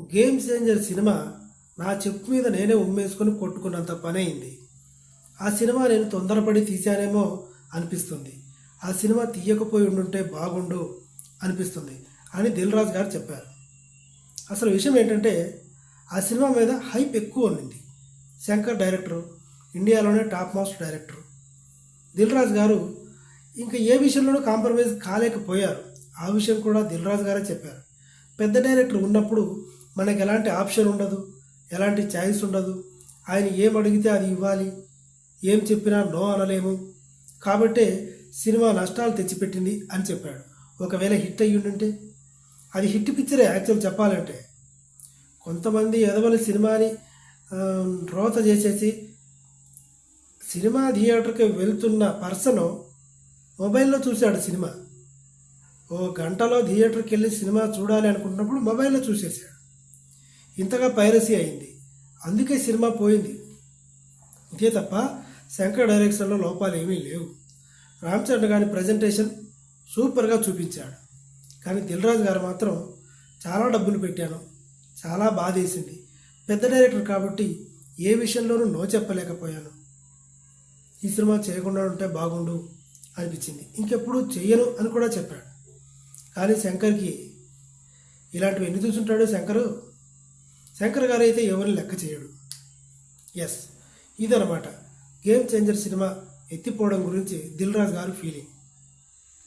Game changer cinema నా చెప్పు మీద నేనే ఉమ్మేసుకొని కొట్టుకున్నంత పని అయింది ఆ సినిమా నేను తొందరపడి తీశానేమో అనిపిస్తుంది. ఆ సినిమా తీయకపోయి ఉండుంటే బాగుండు అనిపిస్తుంది అని దిల్ రాజు గారు చెప్పారు. అసలు విషయం ఏంటంటే ఆ సినిమా మీద హైప్ ఎక్కువ ఉండింది శంకర్ డైరెక్టరు ఇండియాలోనే top most director. Dil Raju గారు ఇంకా ఏ విషయంలోనూ కాంప్రమైజ్ కాలేకపోయారు. ఆ విషయం కూడా దిల్ రాజు గారే చెప్పారు. పెద్ద డైరెక్టర్ ఉన్నప్పుడు మనకి ఎలాంటి ఆప్షన్ ఉండదు ఎలాంటి ఛాయిస్ ఉండదు. ఆయన ఏం అడిగితే అది ఇవ్వాలి ఏం చెప్పినా నో అనలేము. కాబట్టే సినిమా నష్టాలు తెచ్చిపెట్టింది అని చెప్పాడు. ఒకవేళ హిట్ అయ్యి ఉండుంటే అది హిట్ పిక్చరే యాక్చువల్ చెప్పాలంటే. కొంతమంది ఎదవల సినిమాని రోత చేసేసి సినిమా థియేటర్కి వెళ్తున్న పర్సన్ మొబైల్లో చూశాడు సినిమా. ఓ గంటలో థియేటర్కి వెళ్ళి సినిమా చూడాలి అనుకున్నప్పుడు మొబైల్లో చూసేసాడు ఇంతగా పైరసీ అయింది. అందుకే సినిమా పోయింది. ఇంతే తప్ప శంకర్ డైరెక్షన్లో లోపాలు ఏమీ లేవు. రామ్ చరణ్ గారి ప్రజెంటేషన్ సూపర్గా చూపించాడు. కానీ దిల్రాజు గారు మాత్రం చాలా డబ్బులు పెట్టాను. చాలా బాధేసింది పెద్ద డైరెక్టర్ కాబట్టి ఏ విషయంలోనూ నో చెప్పలేకపోయాను. ఈ సినిమా చేయకుండా ఉంటే బాగుండు అనిపించింది. ఇంకెప్పుడు చెయ్యను అని కూడా చెప్పాడు. కానీ శంకర్కి ఇలాంటివి ఎన్ని చూసుంటాడు శంకరు? శంకర్ గారు అయితే ఎవరిని లెక్క చేయడు. ఎస్ ఇదనమాట గేమ్ చేంజర్ సినిమా ఎత్తిపోవడం గురించి దిల్ రాజు గారు ఫీలింగ్